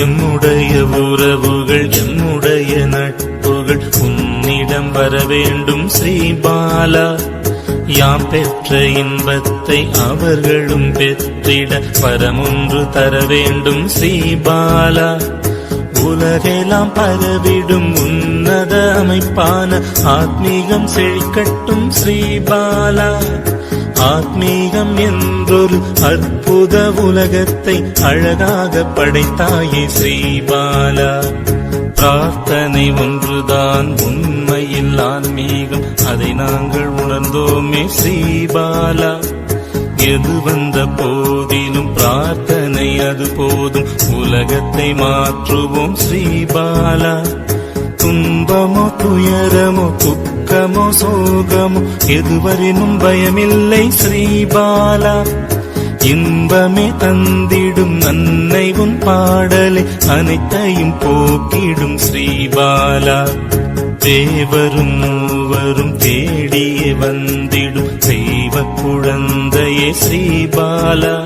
எம்முடைய உறவுகள் எம்முடைய நட்புகள் உன்னிடம் வர வேண்டும் ஸ்ரீபாலா. யாம் பெற்ற இன்பத்தை அவர்களும் பெற்றிட பரமொன்று தர வேண்டும் ஸ்ரீபாலா. உலகெல்லாம் பரவிடும் உன்னத அமைப்பான ஆத்மீகம் செழிக்கட்டும் ஸ்ரீபாலா. ஆத்மீகம் என்றொரு அற்புத உலகத்தை அழகாக படைத்தாயே ஸ்ரீபாலா. பிரார்த்தனை ஒன்றுதான் உண்மையில் ஆன்மீகம். அதை நாங்கள் உணர்ந்தோமே ஸ்ரீபாலா. எது வந்த போதிலும் பிரார்த்தனை அது போதும். உலகத்தை மாற்றுவோம் ஸ்ரீபாலா. துன்பமோ துயரமோ குப்ப துக்கமோ சோகமோ எதுவரினும் பயமில்லை ஸ்ரீபாலா. இன்பமே தந்திடும் நன்னை உன் பாடலே அனைத்தையும் போக்கிடும் ஸ்ரீபாலா. தேவரும் மூவரும் தேடியே வந்திடும் தெய்வ குழந்தையே ஸ்ரீபாலா.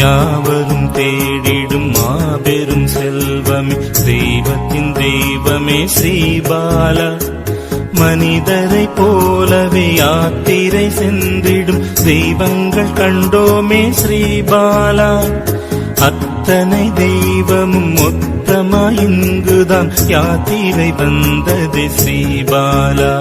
யாவரும் தேடிடும் மாபெரும் செல்வமே தெய்வத்தின் தெய்வமே ஸ்ரீபாலா. மனிதரை போலவே யாத்திரை சென்றிடும் தெய்வங்கள் கண்டோமே ஸ்ரீபாலா. அத்தனை தெய்வமும் மொத்தமாய் இங்குதான். யாத்திரை வந்தது ஸ்ரீபாலா.